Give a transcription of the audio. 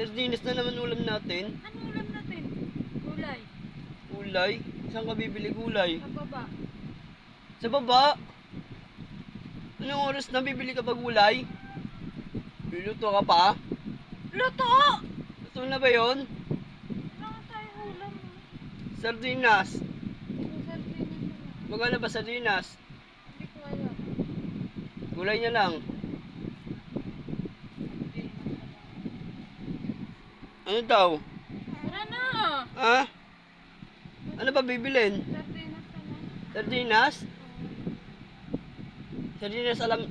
Sardinas na naman ulam natin. Ano ulam natin? Gulay. Gulay. Saan ka bibili gulay? Sa baba. Sa baba. Anong oras na bibili ka pa gulay? Biluto ka pa? Luto! Gusto na ba yon? Wala tayo ulam. Sardinas. Sardinas na. Magkano ba sardinas? Hindi ko alam. Gulay niya lang. Ano daw? Tara na! Ha? Ano ba bibilin? Sardinas. Sardinas? Sardinas alam,